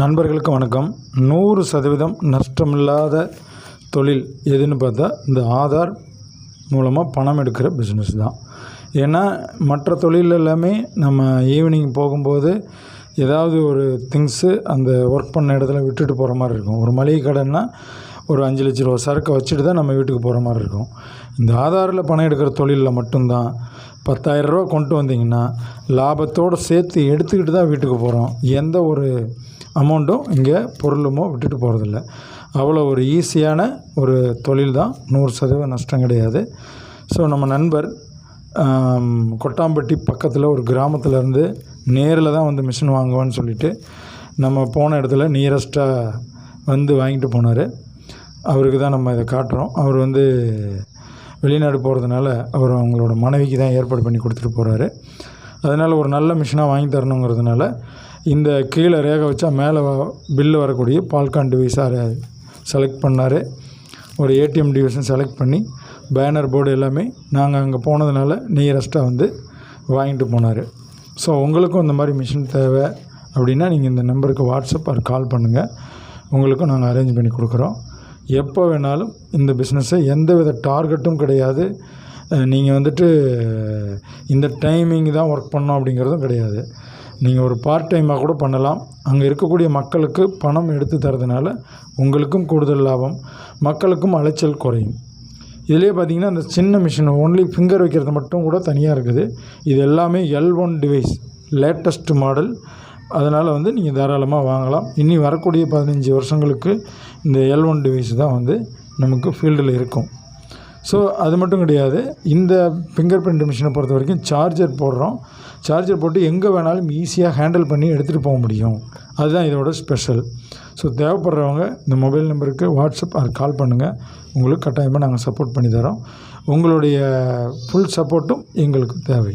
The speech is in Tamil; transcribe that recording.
நண்பர்களுக்கு வணக்கம். நூறு சதவீதம் நஷ்டமில்லாத தொழில் எதுன்னு பார்த்தா இந்த ஆதார் மூலமாக பணம் எடுக்கிற பிஸ்னஸ் தான். ஏன்னா மற்ற தொழில் எல்லாமே நம்ம ஈவினிங் போகும்போது ஏதாவது ஒரு திங்ஸு அந்த ஒர்க் பண்ண இடத்துல விட்டுட்டு போகிற மாதிரி இருக்கும். ஒரு மளிகை கடைன்னா ஒரு அஞ்சு லட்ச ரூபா சரக்கை வச்சுட்டு தான் நம்ம வீட்டுக்கு போகிற மாதிரி இருக்கும். இந்த ஆதாரில் பணம் எடுக்கிற தொழிலில் மட்டும்தான். பத்தாயிரரூவா கொண்டு வந்தீங்கன்னா லாபத்தோடு சேர்த்து எடுத்துக்கிட்டு தான் வீட்டுக்கு போகிறோம் எந்த ஒரு அமௌண்ட்டும் இங்கே பொருளுமோ விட்டுட்டு போகிறதில்ல. அவ்வளோ ஒரு ஈஸியான ஒரு தொழில் தான். நூறு சதவீதம் நஷ்டம் கிடையாது. ஸோ நம்ம நண்பர் கொட்டாம்பட்டி பக்கத்தில் ஒரு கிராமத்தில் இருந்து நேரில் தான் வந்து மிஷின் வாங்குவேன்னு சொல்லிட்டு நம்ம போன இடத்துல நியரஸ்ட்டாக வந்து வாங்கிட்டு போனார். அவருக்கு தான் நம்ம இதை காட்டுறோம். அவர் வந்து வெளிநாடு போகிறதுனால அவர் அவங்களோட மனைவிக்கு தான் ஏற்பாடு பண்ணி கொடுத்துட்டு போகிறாரு. அதனால் ஒரு நல்ல மிஷினாக வாங்கி தரணுங்கிறதுனால இந்த கீழே ரேகை வச்சா மேலே பில்லு வரக்கூடிய பால்கான் டிவைஸாக செலக்ட் பண்ணார். ஒரு ஏடிஎம் டிவைஸும் செலக்ட் பண்ணி பேனர் போர்டு எல்லாமே நாங்கள் அங்கே போனதுனால நியரஸ்ட்டாக வந்து வாங்கிட்டு போனார். ஸோ உங்களுக்கும் இந்த மாதிரி மிஷின் தேவை அப்படின்னா நீங்கள் இந்த நம்பருக்கு வாட்ஸ்அப் ஆர் கால் பண்ணுங்கள் உங்களுக்கும் நாங்கள் அரேஞ்ச் பண்ணி கொடுக்குறோம். எப்போ வேணாலும் இந்த பிஸ்னஸை எந்த வித டார்கெட்டும் கிடையாது. நீங்கள் வந்துட்டு இந்த டைமிங் தான் ஒர்க் பண்ணோம் அப்படிங்கிறதும் கிடையாது. நீங்கள் ஒரு பார்ட் டைமாக கூட பண்ணலாம். அங்கே இருக்கக்கூடிய மக்களுக்கு பணம் எடுத்து தரதுனால உங்களுக்கும் கூடுதல் லாபம் மக்களுக்கும் அலைச்சல் குறையும். இதிலே பார்த்தீங்கன்னா அந்த சின்ன மிஷின் ஒன்லி ஃபிங்கர் வைக்கிறது மட்டும் கூட தனியாக இருக்குது. இது எல்லாமே L one device latest model அதனால் வந்து நீங்கள் தாராளமாக வாங்கலாம். இனி வரக்கூடிய பதினஞ்சு வருஷங்களுக்கு இந்த எல் ஒன் டிவைஸ் தான் வந்து நமக்கு ஃபீல்டில் இருக்கும். ஸோ அது மட்டும் கிடையாது. இந்த ஃபிங்கர் பிரிண்ட் மிஷினை பொறுத்த வரைக்கும் சார்ஜர் போடுறோம். சார்ஜர் போட்டு எங்கே வேணாலும் ஈஸியாக ஹேண்டில் பண்ணி எடுத்துகிட்டு போக முடியும். அதுதான் இதோட ஸ்பெஷல் ஸோ தேவைப்படுறவங்க இந்த மொபைல் நம்பருக்கு வாட்ஸ்அப் ஆர் கால் பண்ணுங்கள் உங்களுக்கு கட்டாயமாக நாங்கள் சப்போர்ட் பண்ணி தரோம். உங்களுடைய ஃபுல் சப்போர்ட்டும் எங்களுக்கு தேவை.